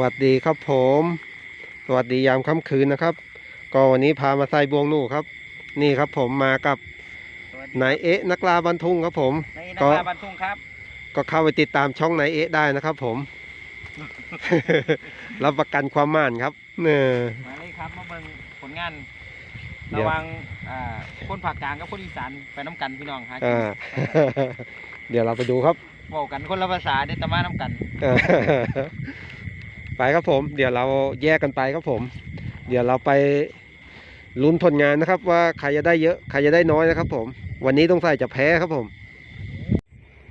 วัสดีครับผม สวัสดียามค่ำคืนนะครับ ก็วันนี้พามาใส่บวงหนูครับ นี่ครับผมมากับสวัสดีนายเอ๊ะนักลาบันทุงครับผมในก็นาคาบันทุ่งครับ ก็เข้าไปติดตามช่องนายเอ๊ะได้นะครับผม รับประกันความม่านครับเนี่ย มาเลยครับมาเบิ่งผลงานเดี๋ยวระหวังอ่าคนภาคกลางกับคนอีสานไปน้ำกันพี่น้องฮะอ่า เดี๋ยวเราไปดูครับบอกกันคนละภาษาเดตมาน้ำกัน ไปครับผม เดี๋ยวเราแยกกันไปครับผม เดี๋ยวเราไปลุ้นผลงานนะครับ ว่าใครจะได้เยอะใครจะได้น้อยนะครับผม วันนี้ต้องใส่จะแพ้ครับผม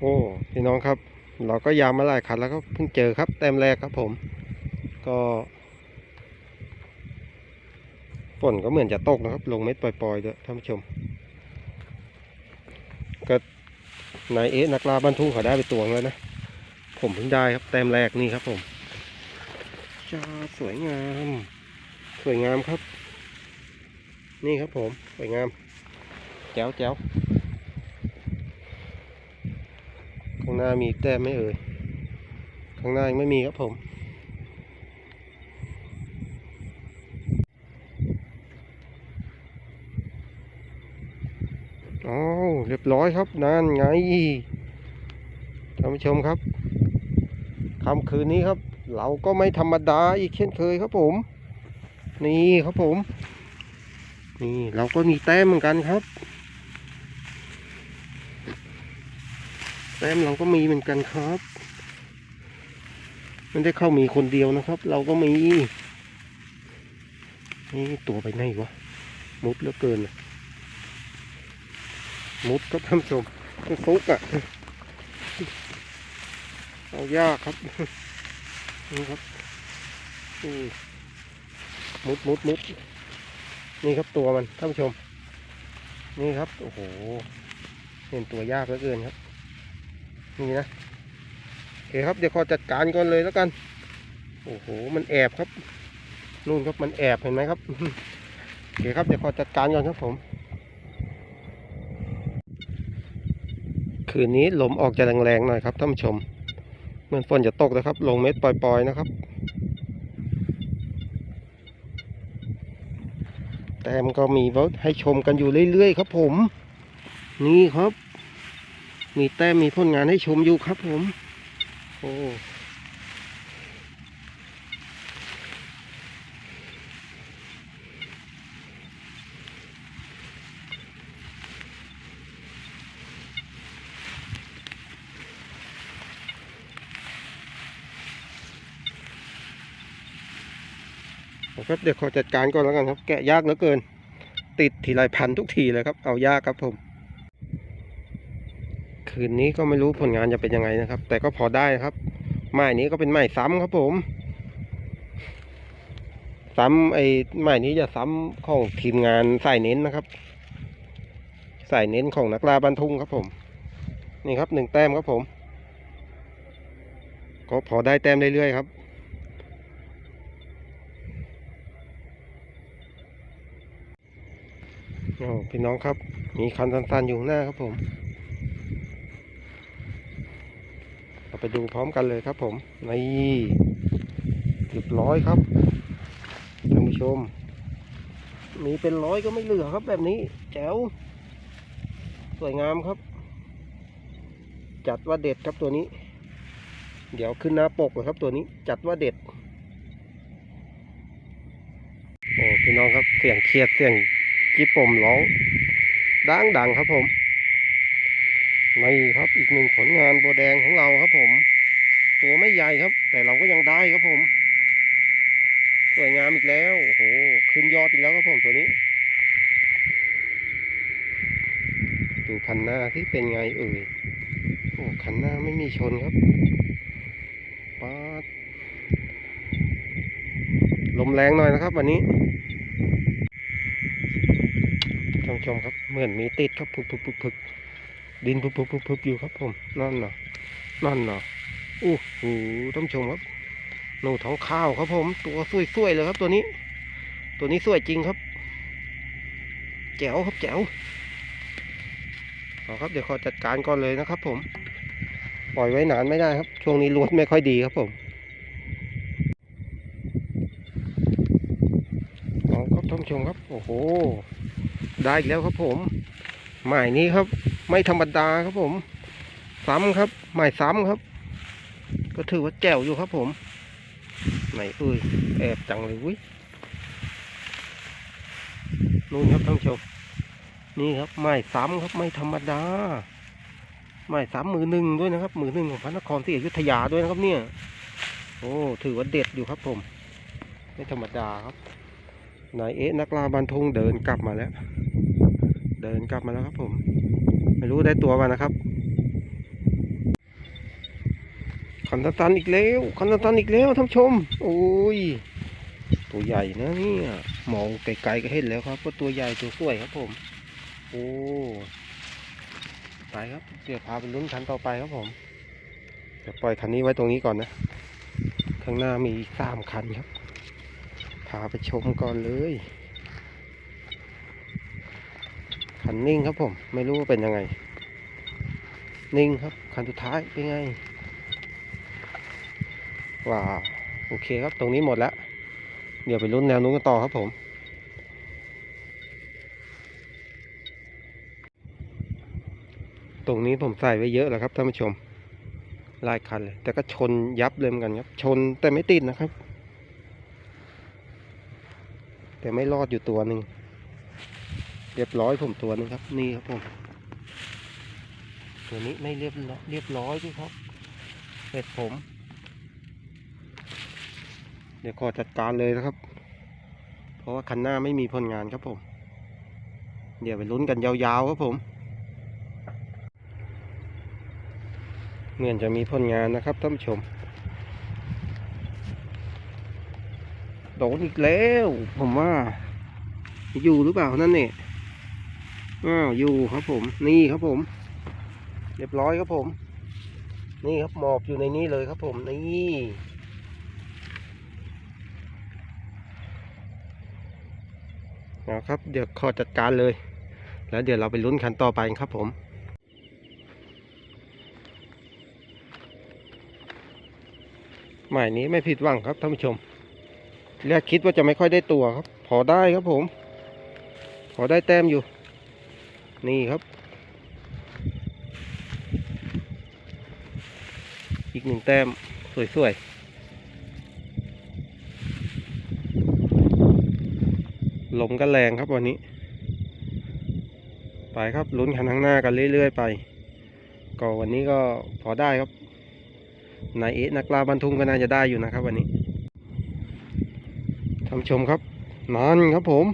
โอ้พี่น้องครับ เราก็ยามมาหลายคันแล้วก็เพิ่งเจอครับ แต้มแรกครับผม ก็ฝนก็เหมือนจะตกนะครับ ลงเม็ดปล่อยๆด้วยท่านผู้ชม ก็นายเอ๊ะนักลาบ้านทุ่งเขาได้ไปตวงแล้วนะ ผมเพิ่งได้ครับแต้มแรกนี่ครับผม จ้าสวยงาม สวยงามครับ นี่ครับผม สวยงาม แจ๋วแจ๋วข้างหน้ามีแต้มไหม่เอ่ย ข้างหน้ายังไม่มีครับผมอ๋อเรียบร้อยครับนั่นไงท่านผู้ชมครับค่ำคืนนี้ครับ เราก็ไม่ธรรมดาอีกเช่นเคยครับผม นี่ครับผม นี่เราก็มีแต้มเหมือนกันครับ แต้มเราก็มีเหมือนกันครับไม่ได้เข้ามีคนเดียวนะครับ เราก็มี นี่ตัวไปไหนวะมุดเหลือเกินมุดครับท่านผู้ชมฟุกอะเอายากครับ นี่ครับนี่มุดมุดมุดนี่ครับตัวมันท่านผู้ชม นี่ครับโอ้โหเห็นตัวยากเหลือเกินครับ นี่นะโอเคครับเดี๋ยวขอจัดการก่อนเลยแล้วกัน โอ้โหมันแอบครับนู่นครับมันแอบเห็นไหมครับโอเคครับเดี๋ยวขอจัดการก่อนครับผม คืนนี้ลมออกจะแรงๆหน่อยครับท่านผู้ชม เหมือนฝนจะตกนะครับ ลงเม็ดปล่อยๆนะครับ แต้มก็มีไว้ให้ชมกันอยู่เรื่อยๆครับผม นี่ครับ มีแต้มมีผลงานให้ชมอยู่ครับผม โอ้ ครับเดี๋ยวขอจัดการก่อนแล้วกันครับ แกะยากเหลือเกิน ติดทีไรพันทุกทีเลยครับ เอายากครับผม คืนนี้ก็ไม่รู้ผลงานจะเป็นยังไงนะครับ แต่ก็พอได้ครับไม้นี้ก็เป็นไม้ซ้ำครับผม ซ้ำไอ้ไม้นี้จะซ้ำของทีมงานสายเน้นนะครับสายเน้นของนักลาบันทุ่งครับผม นี่ครับหนึ่งแต้มครับผม ก็พอได้แต้มเรื่อยๆครับ โอ้ พี่น้องครับ มีคันสันๆอยู่ข้างหน้าครับผม เราไปดูพร้อมกันเลยครับผมนี่เรียบร้อยครับท่านผู้ชม มีเป็นร้อยก็ไม่เหลือครับแบบนี้ แจ๋ว สวยงามครับ จัดว่าเด็ดครับตัวนี้ เดี๋ยวขึ้นหน้าปกเลยครับตัวนี้ จัดว่าเด็ด โอ้พี่น้องครับเสียงเครียดเสียง จิ๊บปมร้องดังดังครับผมนี่ครับอีกหนึ่งผลงานบัวแดงของเราครับผม ตัวไม่ใหญ่ครับ แต่เราก็ยังได้ครับผม สวยงามอีกแล้วโอ้โหขึ้นยอดอีกแล้วครับผมตัวนี้ ดูคันหน้าที่เป็นไงเอ่ยโอ้คันหน้าไม่มีชนครับป๊าดลมแรงหน่อยนะครับ วันนี้านชมครับเหมือนมีติดครับพึกพึกพึกพึกดินพึกพึกพึกพึกอยู่ครับผมนั่นเนาะนั่นเนาะโอ้โหท่านชมครับหนูท้องข้าวครับผม ตัวสวยๆเลยครับตัวนี้ ตัวนี้สวยจริงครับแจ๋วครับแจ๋วเอาครับเดี๋ยวขอจัดการก่อนเลยนะครับ ผม ปล่อยไว้นานไม่ได้ครับ ช่วงนี้รวดไม่ค่อยดีครับผมเอาครับท่านชมครับ โอ้โห ได้อีกแล้วครับผมหมายนี้ครับ ไม่ธรรมดาครับผม ซ้ำครับหมายซ้ำครับ ก็ถือว่าแจ๋วอยู่ครับผมไหนเอ้ยแอบจังเลยวินู่นครับท่านชมนี่ครับไม้ซ้ำครับไม่ธรรมดาไม้ซ้ำมือหนึ่งด้วยนะครับ มือหนึ่งของพระนครศรีอยุธยาด้วยนะครับ เนี่ย โอ้ถือว่าเด็ดอยู่ครับผม ไม่ธรรมดาครับนายเอ๊ะนักลาบันทงเดินกลับมาแล้ว เดินกลับมาแล้วครับผม ไม่รู้ได้ตัวมานะครับคันตะตันอีกแล้วคันตะตันอีกแล้วท่านชม โอ้ย ตัวใหญ่นะเนี่ยมองไกลๆก็เห็นแล้วครับว่าตัวใหญ่ตัวสวยครับผม โอ้ไปครับเดี๋ยวพาไปลุ้นคันต่อไปครับผมเดี๋ยวปล่อยคันนี้ไว้ตรงนี้ก่อนนะข้างหน้ามีสามคันครับ พาไปชมก่อนเลย คันนิ่งครับผม ไม่รู้ว่าเป็นยังไง นิ่งครับ คันสุดท้ายเป็นไง ว้าโอเคครับ ตรงนี้หมดแล้ว เดี๋ยวไปลุ้นแนวนู้นกันต่อครับผม ตรงนี้ผมใส่ไว้เยอะแล้วครับท่านผู้ชมลายคันเลย แต่ก็ชนยับเลยเหมือนกันครับ ชนแต่ไม่ติดนะครับ แต่ไม่รอดอยู่ตัวหนึ่ง เรียบร้อยผมตัวนึงครับ นี่ครับผมตัวนี้ไม่เรียบร้อยเรียบร้อยด้วยครับเห็ดผม เดี๋ยวขอจัดการเลยนะครับ เพราะว่าคันหน้าไม่มีผลงานครับผม เดี๋ยวไปลุ้นกันยาวๆครับผม เหมือนจะมีผลงานนะครับท่านผู้ชมโดนอีกแล้ว ผมว่า อยู่หรือเปล่านั่นเนี่ย อ้าวอยู่ครับผม นี่ครับผม เรียบร้อยครับผม นี่ครับหมอบอยู่ในนี้เลยครับผม นี่นะครับ เดี๋ยวขอจัดการเลย แล้วเดี๋ยวเราไปลุ้นคันต่อไปครับผมหมายนี้ไม่ผิดหวังครับท่านผู้ชมแรกคิดว่าจะไม่ค่อยได้ตัวครับ พอได้ครับผม พอได้แต้มอยู่ นี่ครับ อีกหนึ่งแต้ม สวย ๆ ลมก็แรงครับวันนี้ ไปครับลุ้นคันข้างหน้ากันเรื่อย ๆ ไป ก็วันนี้ก็พอได้ครับนายเอะนักลาบันทุงก็น่าจะได้อยู่นะครับวันนี้ท่านชมครับนั่นครับผม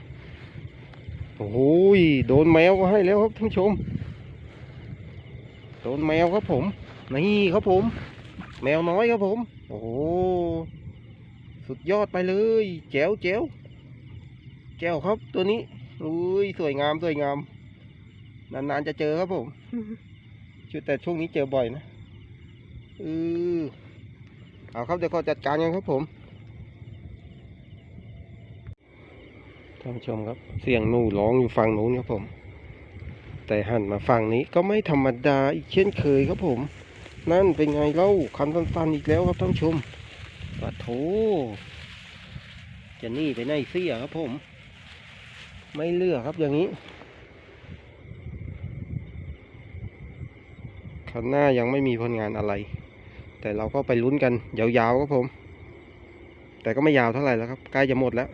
โอ้ยโดนแมวก็ให้แล้วครับท่านผู้ชม โดนแมวครับผม นี่ครับผม แมวน้อยครับผม โอ้สุดยอดไปเลยแจ๋วแจ๋วแจ๋วครับตัวนี้อุ้ยสวยงามสวยงาม นานๆจะเจอครับผมชุดแต่ช่วงนี้เจอบ่อยนะเออเอาครับเดี๋ยวก็จัดการกันครับผม ท่านผู้ชมครับ เสียงหนูร้องอยู่ฝั่งนู้นครับผม แต่หันมาฝั่งนี้ก็ไม่ธรรมดาอีกเช่นเคยครับผม นั่นเป็นไงเล่าคันตันๆอีกแล้วครับท่านผู้ชมปะโถจะหนี่ไปไหนเสียครับผม ไม่เลือกครับอย่างนี้คันหน้ายังไม่มีผลงานอะไร แต่เราก็ไปลุ้นกันยาวๆครับผม แต่ก็ไม่ยาวเท่าไหร่แล้วครับใกล้จะหมดแล้ว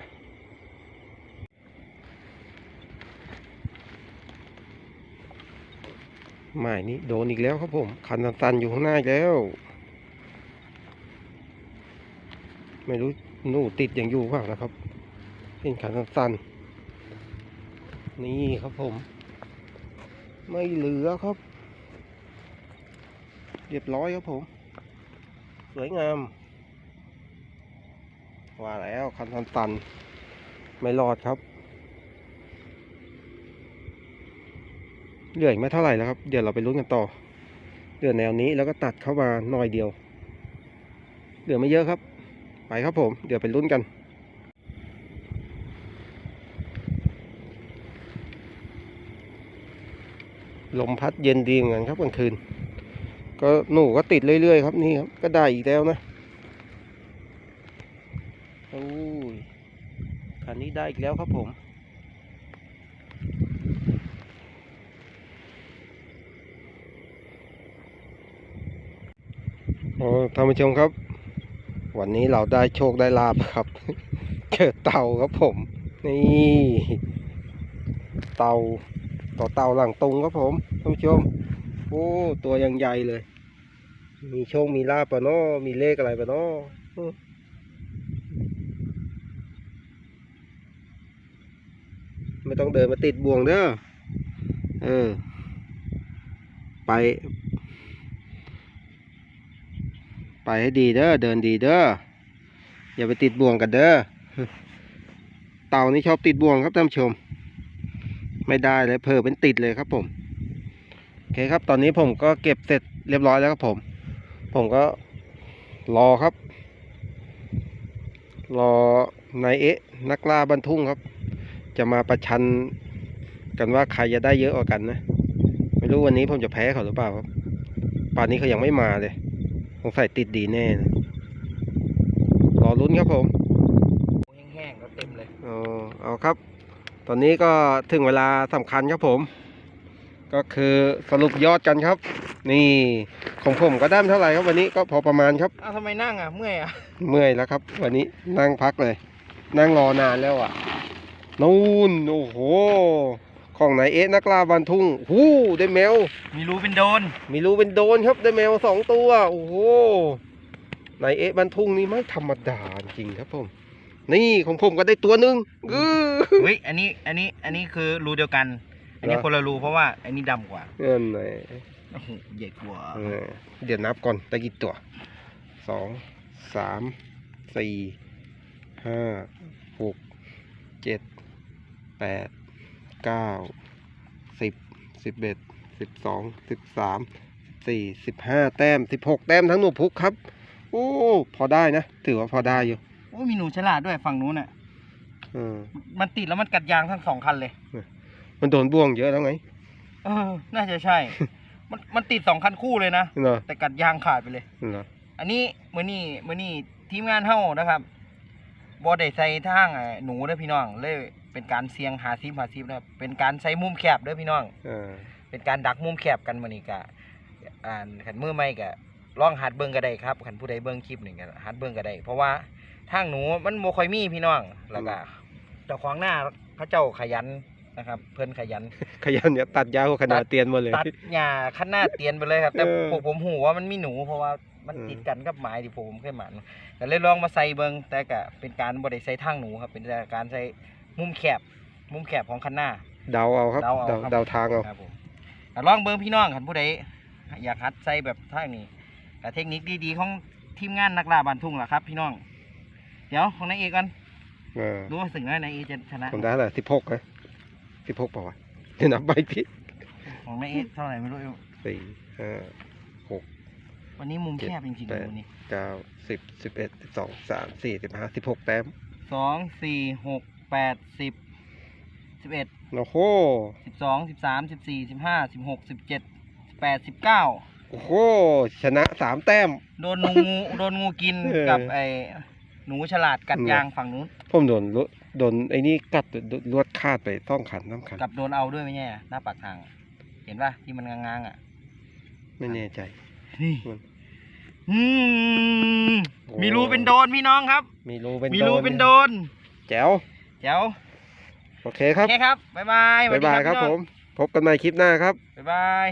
หมายนี้โดนอีกแล้วครับผม คันตันอยู่ข้างหน้าแล้ว ไม่รู้หนูติดยังอยู่เปล่านะครับเป็นคันตันนี่ครับผม ไม่เหลือครับ เรียบร้อยครับผม สวยงาม ว่าแล้วคันตันตันไม่รอดครับ เหลืออีกไม่เท่าไหร่แล้วครับ เดี๋ยวเราไปลุ้นกันต่อ เหลือแนวนี้แล้วก็ตัดเข้ามาหน่อยเดียว เหลือไม่เยอะครับ ไปครับผม เดี๋ยวไปลุ้นกันลมพัดเย็นดีเหมือนกันครับกลางคืน ก็หนูก็ติดเรื่อยๆครับนี่ครับ ก็ได้อีกแล้วนะโอ้ยคันนี้ได้อีกแล้วครับผม โอ้ท่านผู้ชมครับ วันนี้เราได้โชคได้ลาบครับ เจอเต่าครับผม นี่ เต่าต่อเต่าหลังตรงครับผมท่านผู้ชม โอ้ตัวยังใหญ่เลย มีโชคมีลาบปะเนาะมีเลขอะไรปะเนาะอืมไม่ต้องเดินมาติดบ่วงเด้อเออ ไป ไปให้ดีเด้อเดินดีเด้ออย่าไปติดบ่วงกันเด้อเต่านี่ชอบติดบ่วงครับท่านผู้ชม ไม่ได้เลยเผลอเป็นติดเลยครับผมโอเคครับตอนนี้ผมก็เก็บเสร็จเรียบร้อยแล้วครับผม ผมก็รอครับ รอนายเอ๊ะนักล่าบรรทุ่งครับ จะมาประชันกันว่าใครจะได้เยอะกว่ากันนะ ไม่รู้วันนี้ผมจะแพ้เขาหรือเปล่าครับป่านนี้เขายังไม่มาเลย สงสัยติดดีแน่นะรอลุ้นครับผมแห้งๆก็เต็มเลยเอาเอาครับ ตอนนี้ก็ถึงเวลาสำคัญครับผม ก็คือสรุปยอดกันครับ นี่ของผมก็ได้เท่าไหร่ครับวันนี้ก็พอประมาณครับ อ้าวทำไมนั่งอะเมื่อยอะ เมื่อยแล้วครับ วันนี้นั่งพักเลย นั่งรอนานแล้วอะ นู่นโอ้โห ของไหนเอ๊ะนักล่าบันทุ่งหู้ได้แมว มีรูเป็นโดน มีรูเป็นโดนครับได้แมวสองตัวโอ้โหนายเอ๊ะบันทุ่งนี่ไม่ธรรมดาจริงครับผม นี่ของผมก็ได้ตัวหนึ่งอื้อเฮ้ยอันนี้อันนี้อันนี้คือรูเดียวกัน อันนี้เหรอคนละรูเพราะว่าอันนี้ดำกว่าเงินไหนโอ้โหใหญ่กว่าเออเดี๋ยวนับก่อนได้กี่ตัวสองสามสี่ห้าหกเจ็ดแปด เก้าสิบสิบเอ็ดสิบสองสิบสามสิบสี่สิบห้าแต้มสิบหกแต้มทั้งหนูพุกครับ โอ้พอได้นะ ถือว่าพอได้อยู่โอ้ยมีหนูฉลาดด้วยฝั่งนู้นอะเออมันติดแล้วมันกัดยางทั้งสองคันเลย มันโดนบ่วงเยอะแล้วไง เออ น่าจะใช่ มันมันติดสองคันคู่เลยนะเนาะแต่กัดยางขาดไปเลยเนาะอันนี้มือนี่มือนี่ทีมงานเฮ้านะครับบอได้ใส่ทางไอ้หนูเด้อพี่น้องเลย เป็นการเสียงหาซิมหาซิมนะครับเป็นการใส่มุมแคบเด้อพี่น้อง เออเป็นการดักมุมแคบกันมื้อนี้กะอ่านขันมือไม่กะลองหัดเบิ่งก็ได้ครับขันผู้ใดเบิ่งคลิปนี่ก็หัดเบิ่งก็ได้ เพราะว่าทางหนูมันบ่ค่อยมีพี่น้องแล้วก็เจ้าของหน้าเขาเจ้าขยันนะครับ เพิ่นขยันขยันเนี่ยตัดยาวขนาดเตียนหมดเลย ตัดหญ้าขั้นหน้าเตียนไปเลยครับ แต่เออพวกผมหูว่ามันมีหนูเพราะว่ามันเออติดกันกับไม้ที่ผมเคยหมันแต่เลยลองมาใส่เบิงแต่ก็เป็นการบ่ได้ใส่ทางหนูครับเป็นการใส่ มุมแคบ มุมแคบของคันหน้า เดาเอาครับเดาเอาเดาครับ เดาทางเอา ครับผมอะลองเบิงพี่น้องคันผู้ใดอยากหัดใส่แบบทางนี้กับเทคนิคดีๆของทีมงานนักล่าบานทุ่งล่ะครับ พี่น้อง เดี๋ยวของนายเอกกันเออรู้ว่าสึงว่านายเอกจะชนะผมได้เท่าไหร่สิบหกนะสิบหกป่าวะเดี๋ยวนับไปพี่ของนายเอกเท่าไหร่ไม่รู้สี่ห้าวันนี้มุมแคบจริงๆแปดวันนี้เก้าสิบสิบเอ็ดสิบสองสามสี่สิบห้าสิบหกแต้มสองสี่หก แปดสิบสิบเอ็ดโอ้โหสิบสองสิบสามสิบสี่สิบห้าสิบหกสิบเจ็ดแปดสิบเก้าโอ้โหชนะสามแต้ม โดนงูงูโดนงูกินเออ กับไอ้หนูฉลาดกัดเนี่ยยางฝั่งนู้นผมโดนรถโดนไอ้นี่กัดลวดคาดไปต้องขันน้ำขันกับโดนเอาด้วยไหมเนี่ยหน้าปากทาง เห็นป่ะที่มันง้างๆอะ ไม่แน่ใจ นี่มัน อืมโอ้มีรูเป็นโดนพี่น้องครับ มีรูเป็นมีรูเป็นโดน แจ๋ว เจ้าโอเคครับโอเคครับบ๊ายบายสวับ๊าสยดีบายครับพี่ผน้องมพบกันใหม่คลิปหน้าครับบ๊ายบาย